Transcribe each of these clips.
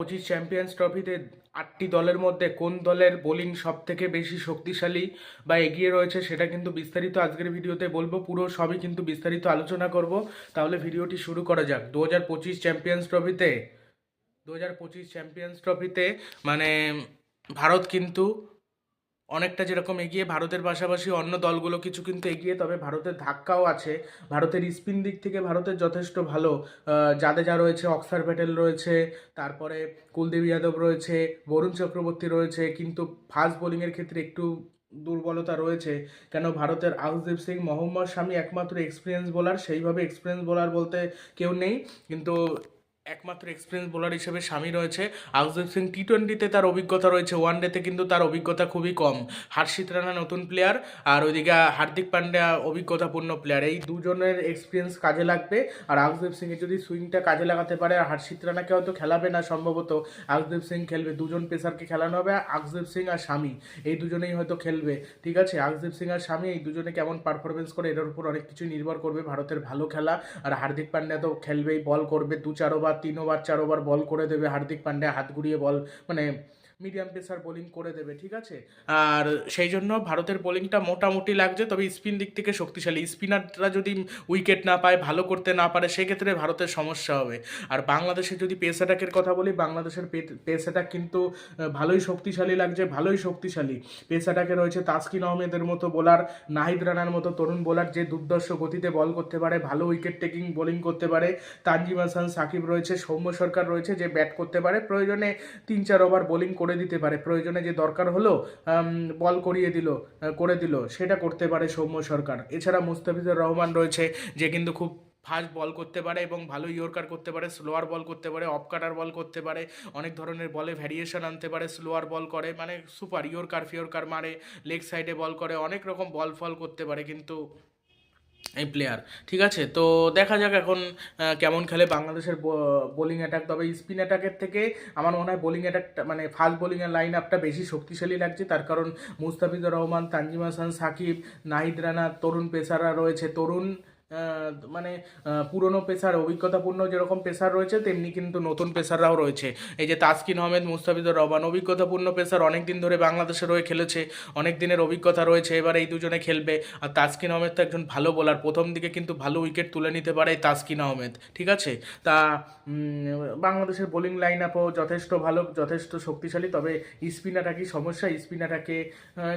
পঁচিশ চ্যাম্পিয়ন্স ট্রফিতে আটটি দলের মধ্যে কোন দলের বোলিং সব থেকে বেশি শক্তিশালী বা এগিয়ে রয়েছে সেটা কিন্তু বিস্তারিত আজকের ভিডিওতে বলব। পুরো সবই কিন্তু বিস্তারিত আলোচনা করব। তাহলে ভিডিওটি শুরু করা যাক। দু হাজার পঁচিশ চ্যাম্পিয়ন্স ট্রফিতে, দু হাজার পঁচিশ চ্যাম্পিয়ন্স ট্রফিতে মানে ভারত কিন্তু অনেকটা যেরকম এগিয়ে ভারতের পাশাপাশি অন্য দলগুলো কিছু কিন্তু এগিয়ে, তবে ভারতের ধাক্কাও আছে। ভারতের স্পিন দিক থেকে ভারতের যথেষ্ট ভালো। জাদেজা রয়েছে, অক্সার প্যাটেল রয়েছে, তারপরে কুলদীপ যাদব রয়েছে, বরুণ চক্রবর্তী রয়েছে, কিন্তু ফাস্ট বোলিংয়ের ক্ষেত্রে একটু দুর্বলতা রয়েছে। কেন ভারতের আউসদীপ সিং, মোহাম্মদ শামি একমাত্র এক্সপিরিয়েন্স বোলার সেইভাবে এক্সপিরিয়েন্স বোলার বলতে কেউ নেই। কিন্তু একমাত্র এক্সপিরিয়েন্স বোলার হিসেবে স্বামী রয়েছে। আউসদীপ সিং টি টোয়েন্টিতে তার অভিজ্ঞতা রয়েছে ওয়ান ডেতে কিন্তু তার অভিজ্ঞতা খুবই কম। হার্ষিত রানা নতুন প্লেয়ার আর ওইদিকে হার্দিক পান্ডিয়া অভিজ্ঞতাপূর্ণ প্লেয়ার এই দুজনের এক্সপিরিয়েন্স কাজে লাগবে। আর আউসদীপ সিংয়ের যদি সুইংটা কাজে লাগাতে পারে, আর হার্ষিত রানাকে হয়তো খেলাবে না সম্ভবত। আউসদীপ সিং খেলবে, দুজন পেসারকে খেলানো হবে আউসদীপ সিং আর স্বামী। এই দুজনেই হয়তো খেলবে। ঠিক আছে? আউসদীপ সিং আর স্বামী, এই দুজনে কেমন পারফরমেন্স করে, এটার উপর অনেক কিছু নির্ভর করবে। ভারতের ভালো খেলা, আর হার্দিক পান্ডিয়া তো খেলবেই বল করবে দু চার ওভার তিন ওভার চার ওভার বল করে দেবে হার্দিক পান্ডে হাত ঘুরিয়ে বল মানে মিডিয়াম পেসার বোলিং করে দেবে, ঠিক আছে? আর সেই জন্য ভারতের বোলিংটা মোটামুটি লাগছে, তবে স্পিন দিক থেকে শক্তিশালী। স্পিনাররা যদি উইকেট না পায়, ভালো করতে না পারে, সেক্ষেত্রে ভারতের সমস্যা হবে। আর বাংলাদেশের যদি পেস অ্যাটাকের কথা বলি, বাংলাদেশের পেস অ্যাটাক কিন্তু ভালোই শক্তিশালী লাগছে, ভালোই শক্তিশালী। পেস অ্যাটাকে রয়েছে তাসকিন আহমেদের মতো বোলার, নাহিদ রানার মতো তরুণ বোলার, যে দুর্দর্শ গতিতে বল করতে পারে, ভালো উইকেট টেকিং বোলিং করতে পারে। তানজিম হাসান, সাকিব রয়েছে, সৌম্য সরকার রয়েছে, যে ব্যাট করতে পারে। প্রয়োজনে তিন, চার ওভার বোলিং করে দিতে পারে। প্রয়োজনে যে দরকার হলো বল করিয়ে দিল করে দিল, সেটা করতে পারে সৌম্য সরকার। এছাড়া মুস্তাফিজুর রহমান রয়েছে, যে কিন্তু খুব ফাস্ট বল করতে পারে এবং ভালো ইয়র্কার করতে পারে স্লোয়ার বল করতে পারে অফ কাটার বল করতে পারে, অনেক ধরনের বলে ভ্যারিয়েশন আনতে পারে স্লোয়ার বল করে মানে সুপার ইয়র্কার ফিয়র্কার মারে লেগ সাইডে বল করে, অনেক রকম বল ফল করতে পারে, কিন্তু এই প্লেয়ার ঠিক আছে? তো দেখা যাক এখন কেমন খেলে বাংলাদেশের বোলিং অ্যাটাক তবে স্পিন অ্যাটাকের থেকে আমার মনে হয় বোলিং অ্যাটাকটা মানে ফাস্ট বোলিংয়ের লাইন আপটা বেশি শক্তিশালী লাগছে। তার কারণ মুস্তাফিজুর রহমান, তানজিম হাসান, সাকিব, নাহিদ রানা, তরুণ পেসারা রয়েছে। তরুণ মানে পুরনো পেশার, অভিজ্ঞতাপূর্ণ যেরকম পেশার রয়েছে, তেমনি কিন্তু নতুন পেসাররাও রয়েছে। এই যে তাসকিন আহমেদ, মুস্তাফিজুর রহমান, অভিজ্ঞতাপূর্ণ পেশার অনেক দিন ধরে বাংলাদেশের হয়ে খেলেছে, অনেক দিনের অভিজ্ঞতা রয়েছে, এবার এই দুজনে খেলবে। আর তাসকিন আহমেদ তো একজন ভালো বোলার প্রথম দিকে কিন্তু ভালো উইকেট তুলে নিতে পারে তাসকিন আহমেদ, ঠিক আছে? তা বাংলাদেশের বোলিং লাইন আপও যথেষ্ট ভালো, যথেষ্ট শক্তিশালী, তবে স্পিন অ্যাটাকই সমস্যা? স্পিন অ্যাটাকে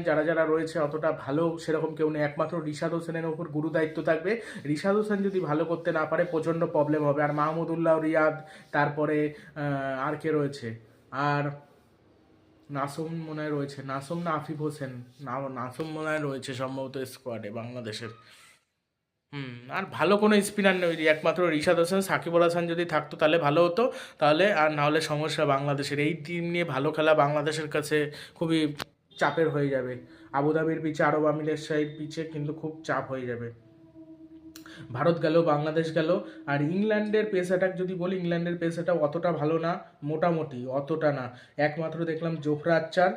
যারা যারা রয়েছে অতটা ভালো সেরকম কেউ নেই। একমাত্র রিশাদ হোসেনের ওপর গুরু দায়িত্ব থাকবে। রিশাদ হোসেন যদি ভালো করতে না পারে, প্রচণ্ড প্রবলেম হবে। আর মাহমুদুল্লাহ রিয়াদ, তারপরে আর কে রয়েছে? আর নাসুম মনে হয় রয়েছে, নাসুম না আফিফ হোসেন? নাসুম মনে রয়েছে সম্ভবত স্কোয়াডে বাংলাদেশের। হুম, আর ভালো কোনো স্পিনার নেই একমাত্র রিশাদ হোসেন। সাকিব হাসান যদি থাকতো, তাহলে ভালো হতো। তাহলে আর না হলে সমস্যা বাংলাদেশের। এই টিম নিয়ে ভালো খেলা বাংলাদেশের কাছে খুবই চাপের হয়ে যাবে। আবুধাবির পিচে আরব আমিরের সাইড পিচে কিন্তু খুব চাপ হয়ে যাবে। ভারত গেল, বাংলাদেশ গেল, আর ইংল্যান্ডের পেস অ্যাটাক যদি বলি, ইংল্যান্ডের পেস অ্যাটাক অতটা ভালো না, মোটামুটি অতটা না। একমাত্র দেখলাম জোফরা আচ্চার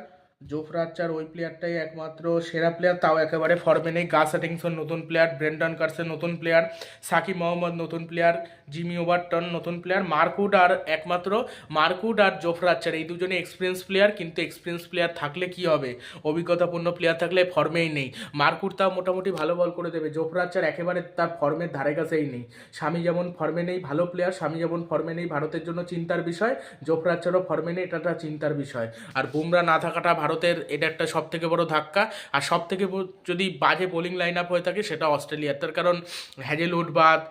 জোফরা আচ্চার ওই প্লেয়ারটাই একমাত্র সেরা প্লেয়ার তাও একেবারে ফর্মে নেই। গাস অ্যাটিংসন নতুন প্লেয়ার ব্রেন্ডন কার্সেন নতুন প্লেয়ার সাকিব মোহাম্মদ নতুন প্লেয়ার জিমি ওভারটন নতুন প্লেয়ার মার্কুড আর একমাত্র মার্কুড আর জোফরা আচ্চার এই দুজনে এক্সপিরিয়েন্স প্লেয়ার কিন্তু এক্সপিরিয়েন্স প্লেয়ার থাকলে কি হবে? অভিজ্ঞতাপূর্ণ প্লেয়ার থাকলে ফর্মেই নেই। মার্কুড তাও মোটামুটি ভালো বল করে দেবে। জোফরা আচ্চার একেবারে তার ফর্মের ধারে কাছেই নেই। স্বামী যেমন ফর্মে নেই, ভালো প্লেয়ার স্বামী যেমন ফর্মে নেই, ভারতের জন্য চিন্তার বিষয়। জোফরা আচ্চারও ফর্মে নেই, এটা চিন্তার বিষয়। আর বুমরা না থাকাটা ভারতের এটা একটা সব থেকে বড় ধাক্কা। আর সব থেকে যদি বাজে বোলিং লাইন আপ হয়ে থাকে, সেটা অস্ট্রেলিয়ার। তার কারণ হ্যাজেলউড বাদ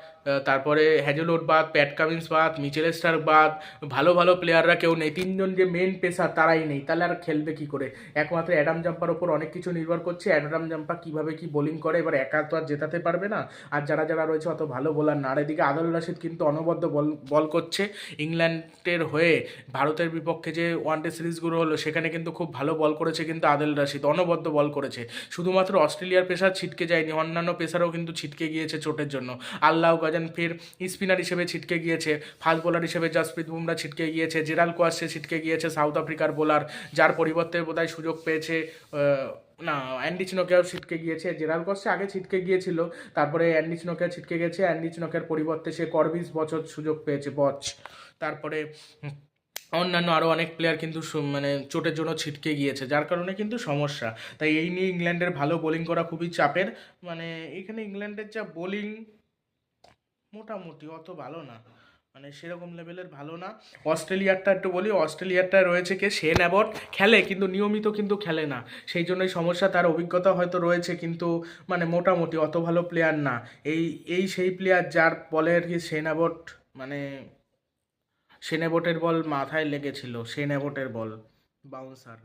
তারপরে হ্যাজেলউড বাদ প্যাট কামিন্স বাদ মিচেল স্টার বাদ, ভালো ভালো প্লেয়াররা কেউ নেই। তিনজন যে মেন পেসার তারাই নেই। তাহলে আর খেলবে কি করে? একমাত্র অ্যাডাম জাম্পার ওপর অনেক কিছু নির্ভর করছে। অ্যাডাম জাম্পা কীভাবে কি বোলিং করে? এবার একা তো আর জেতাতে পারবে না। আর যারা যারা রয়েছে অত ভালো বোলার না। আর এদিকে আদল রাশিদ কিন্তু অনবদ্য বল বল করছে ইংল্যান্ডের হয়ে। ভারতের বিপক্ষে যে ওয়ানডে সিরিজগুলো হলো, সেখানে কিন্তু খুব ভালো বল করেছে কিন্তু আদল রাশিদ। অনবদ্য বল করেছে। শুধুমাত্র অস্ট্রেলিয়ার পেসার ছিটকে যায়নি। অন্যান্য পেসারও কিন্তু ছিটকে গিয়েছে চোটের জন্য। আল্লাহ গাজান ফির স্পিনার হিসেবে ছিটকে গিয়েছে, ফাস্ট বোলার হিসেবে জাসপ্রীত বুমরা ছিটকে গিয়েছে জেরাল কোয়াসে ছিটকে গিয়েছে সাউথ আফ্রিকার বোলার, যার পরিবর্তে বোধহয় সুযোগ পেয়েছে না, অ্যান্ডি চিনোকেও ছিটকে গিয়েছে জেরাল কস্টে আগে ছিটকে গিয়েছিল, তারপরে অ্যান্ডি চিনোকে ছিটকে গেছে, অ্যান্ডি চিনোকের পরিবর্তে সে করবিস বছর সুযোগ পেয়েছে, বচ। তারপরে অন্যান্য আরও অনেক প্লেয়ার কিন্তু মানে চোটের জন্য ছিটকে গিয়েছে, যার কারণে কিন্তু সমস্যা। তাই এই নিয়ে ইংল্যান্ডের ভালো বোলিং করা খুবই চাপের মানে এখানে ইংল্যান্ডের যা বোলিং মোটামুটি, অত ভালো না। মানে সেরকম লেভেলের ভালো না। অস্ট্রেলিয়ারটা একটু বলি অস্ট্রেলিয়ারটা রয়েছে কে? শেন অ্যাবট খেলে, কিন্তু নিয়মিত কিন্তু খেলে না। সেই জন্যই সমস্যা, তার অভিজ্ঞতা হয়তো রয়েছে, কিন্তু মানে মোটামুটি অত ভালো প্লেয়ার না। এই এই সেই প্লেয়ার যার বলে আর কি শেন অ্যাবট মানে অ্যাবটের বল মাথায় লেগেছিল। অ্যাবটের বল বাউন্সার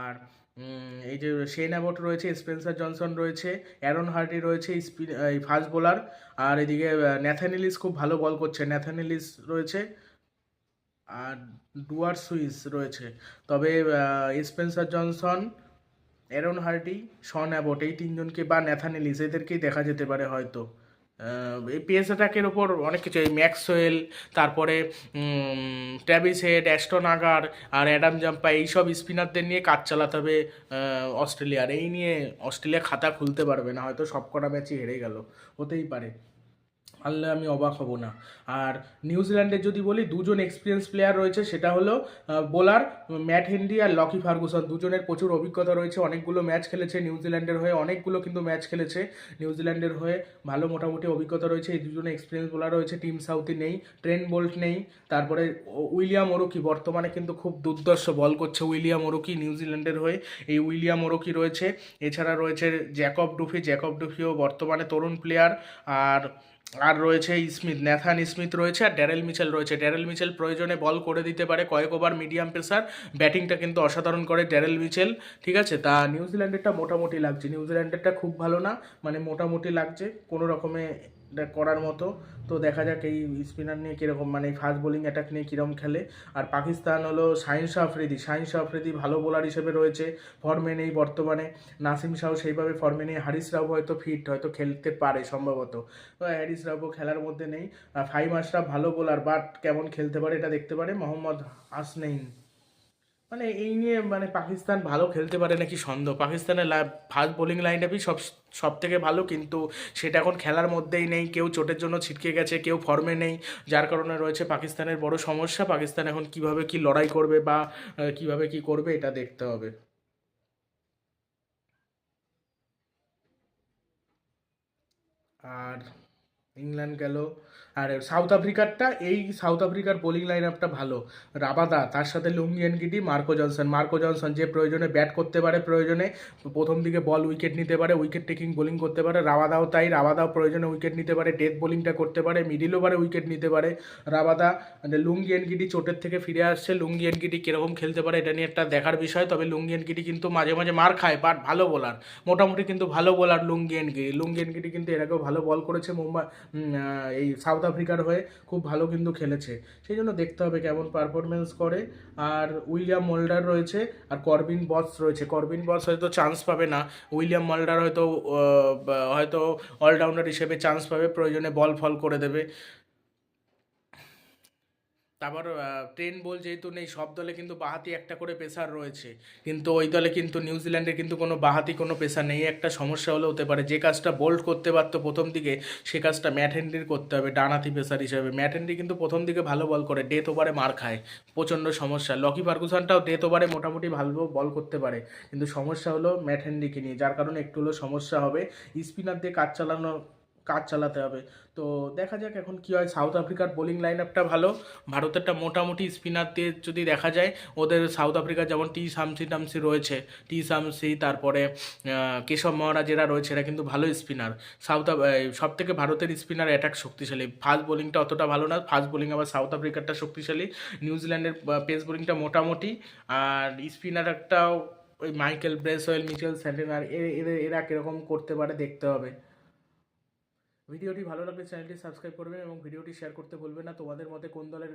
আর এই যে শেন অ্যাবট রয়েছে স্পেন্সার জনসন রয়েছে অ্যারন হার্ডি রয়েছে স্পিন এই ফাস্ট বোলার আর এদিকে ন্যাথানিলিস খুব ভালো বল করছে। ন্যাথানিলিস রয়েছে, আর ডুয়ার সুইস রয়েছে। তবে Spencer Johnson Aaron Hardie Sean Abbott এই তিনজনকে বা ন্যাথানিলিস এদেরকেই দেখা যেতে পারে হয়তো। এই পেস অ্যাটাকের ওপর অনেক কিছু, এই ম্যাক্সওয়েল তারপরে ট্যাবিস হেড অ্যাস্টন আগার আর অ্যাডাম জাম্পা এইসব স্পিনারদের নিয়ে কাজ চালাতে হবে অস্ট্রেলিয়ার এই নিয়ে অস্ট্রেলিয়া খাতা খুলতে পারবে না, হয়তো সব কটা ম্যাচই হেরে গেল, হতেই পারে। হারলে আমি অবাক হব না। আর নিউজিল্যান্ডের যদি বলি, দুজন এক্সপিরিয়েন্স প্লেয়ার রয়েছে, সেটা হলো বোলার ম্যাট হেনরি আর লকি ফার্গুসন। দুজনের প্রচুর অভিজ্ঞতা রয়েছে। অনেকগুলো ম্যাচ খেলেছে নিউজিল্যান্ডের হয়ে, অনেকগুলো কিন্তু ম্যাচ খেলেছে নিউজিল্যান্ডের হয়ে। ভালো মোটামুটি অভিজ্ঞতা রয়েছে। এই দুজনে এক্সপিরিয়েন্স বোলার রয়েছে। টিম সাউথি নেই, ট্রেন বোল্ট নেই। তারপরে উইলিয়াম ওরুকি, বর্তমানে কিন্তু খুব দুর্দর্শ বল করছে উইলিয়াম ওরুকি নিউজিল্যান্ডের হয়ে। এই উইলিয়াম ওরুকি রয়েছে। এছাড়া রয়েছে জ্যাকব ডুফি। জ্যাকব ডুফিও বর্তমানে তরুণ প্লেয়ার আর আর রয়েছে স্মিথ ন্যাথান স্মিথ রয়েছে আর ড্যারেল মিচেল রয়েছে। ড্যারেল মিচেল প্রয়োজনে বল করে দিতে পারে কয়েক ওভার মিডিয়াম পেসার। ব্যাটিংটা কিন্তু অসাধারণ করে ড্যারেল মিচেল, ঠিক আছে? তা নিউজিল্যান্ডেরটা মোটামুটি লাগছে। নিউজিল্যান্ডেরটা খুব ভালো না মানে মোটামুটি লাগছে। কোনো রকমে করার মতো। তো দেখা যাক এই স্পিনার নিয়ে কীরকম মানে ফাস্ট বোলিং অ্যাটাক নিয়ে কীরকম খেলে। আর পাকিস্তান হলো শাহিন শাহ আফ্রিদি। শাহিন শাহ আফ্রিদি ভালো বোলার হিসেবে রয়েছে ফর্মে নেই বর্তমানে। নাসিম শাহ সেইভাবে ফর্মে নেই। হারিস রাও হয়তো ফিট হয়তো খেলতে পারে সম্ভবত। তো হ্যারিস রাও খেলার মধ্যে নেই। ফাইভ আশরাফ ভালো বোলার বাট কেমন খেলতে পারে এটা দেখতে পারে। মোহাম্মদ হাসনেইন মানে এই নিয়ে মানে পাকিস্তান ভালো খেলতে পারে নাকি সন্দেহ? পাকিস্তানের ফাস্ট বোলিং লাইন আপই সব সব থেকে ভালো, কিন্তু সেটা এখন খেলার মধ্যেই নেই। কেউ চোটের জন্য ছিটকে গেছে, কেউ ফর্মে নেই। যার কারণে রয়েছে পাকিস্তানের বড় সমস্যা। পাকিস্তান এখন কীভাবে কি লড়াই করবে বা কীভাবে কি করবে এটা দেখতে হবে। আর ইংল্যান্ড গেল। আর সাউথ আফ্রিকারটা এই সাউথ আফ্রিকার বোলিং লাইন আপটা ভালো। রাবাদা তার সাথে Lungi Ngidi Marco Jansen Marco Jansen যে প্রয়োজনে ব্যাট করতে পারে, প্রয়োজনে প্রথম দিকে বল উইকেট নিতে পারে উইকেট টেকিং বোলিং করতে পারে রাবাদাও তাই রাবাদাও প্রয়োজনে উইকেট নিতে পারে ডেথ বোলিংটা করতে পারে মিডিল ওভারে উইকেট নিতে পারে। রাবাদা মানে লুঙ্গি এনগিডি চোটের থেকে ফিরে আসছে। লুঙ্গি এনগিডি কীরকম খেলতে পারে, এটা নিয়ে একটা দেখার বিষয়। তবে লুঙ্গি এনগিডি কিন্তু মাঝে মাঝে মার খায় বাট ভালো বোলার মোটামুটি কিন্তু ভালো bowler Lungi Ngidi Lungi Ngidi কিন্তু এর আগেও ভালো বল করেছে মুম্বাই এই সাউথ আফ্রিকার হয়ে খুব ভালো কিন্তু খেলেছে। সেই জন্য দেখতে হবে কেমন পারফরমেন্স করে। আর উইলিয়াম মোল্ডার রয়েছে আর করবিন বস রয়েছে। করবিন বস হয়তো চান্স পাবে না। উইলিয়াম মোল্ডার হয়তো হয়তো অলরাউন্ডার হিসেবে চান্স পাবে। প্রয়োজনে বল ফল করে দেবে। তারপর ট্রেন বল যেহেতু নেই, সব দলে কিন্তু বাহাতি একটা করে পেসার রয়েছে। কিন্তু ওই দলে কিন্তু নিউজিল্যান্ডের কিন্তু কোনো বাহাতি কোনো পেসার নেই। একটা সমস্যা হলে হতে পারে। যে কাজটা বোল্ড করতে পারতো প্রথম দিকে, সে কাজটা ম্যাট হেনরির করতে হবে ডানাতি পেসার হিসেবে। ম্যাট হেনরি কিন্তু প্রথম দিকে ভালো বল করে ডেথ ওভারে মার খায়। প্রচণ্ড সমস্যা। লকি ফার্গুসনটাও ডেথ ওভারে মোটামুটি ভালো বল করতে পারে। কিন্তু সমস্যা হলো ম্যাট হেনরিকে নিয়ে, যার কারণে একটু হলেও সমস্যা হবে। স্পিনার দিয়ে কাজ চালানো কাজ চালাতে হবে। তো দেখা যাক এখন কি হয়। সাউথ আফ্রিকার বোলিং লাইন আপটা ভালো। ভারতেরটা মোটামুটি স্পিনার দিয়ে যদি দেখা যায়, ওদের সাউথ আফ্রিকার যেমন টি সামসি টামসি রয়েছে। টি সামসি তারপরে কেশব মহারাজ এরা রয়েছে, এরা কিন্তু ভালো স্পিনার সাউথ সব থেকে ভারতের স্পিনার অ্যাটাক শক্তিশালী। ফাস্ট বোলিংটা অতটা ভালো না। ফাস্ট বোলিং আবার সাউথ আফ্রিকারটা শক্তিশালী। নিউজিল্যান্ডের পেস বোলিংটা মোটামুটি। আর স্পিনার একটাও ওই মাইকেল ব্রেসওয়েল মিচেল স্যান্টেনার এরা এরা কীরকম করতে পারে দেখতে হবে। ভিডিওটি ভালো লাগলে চ্যানেলটি সাবস্ক্রাইব করবেন এবং ভিডিওটি শেয়ার করতে ভুলবেন না। তোমাদের মতে কোন দলের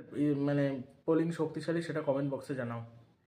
মানে পোলিং শক্তিশালী সেটা কমেন্ট বক্সে জানাও।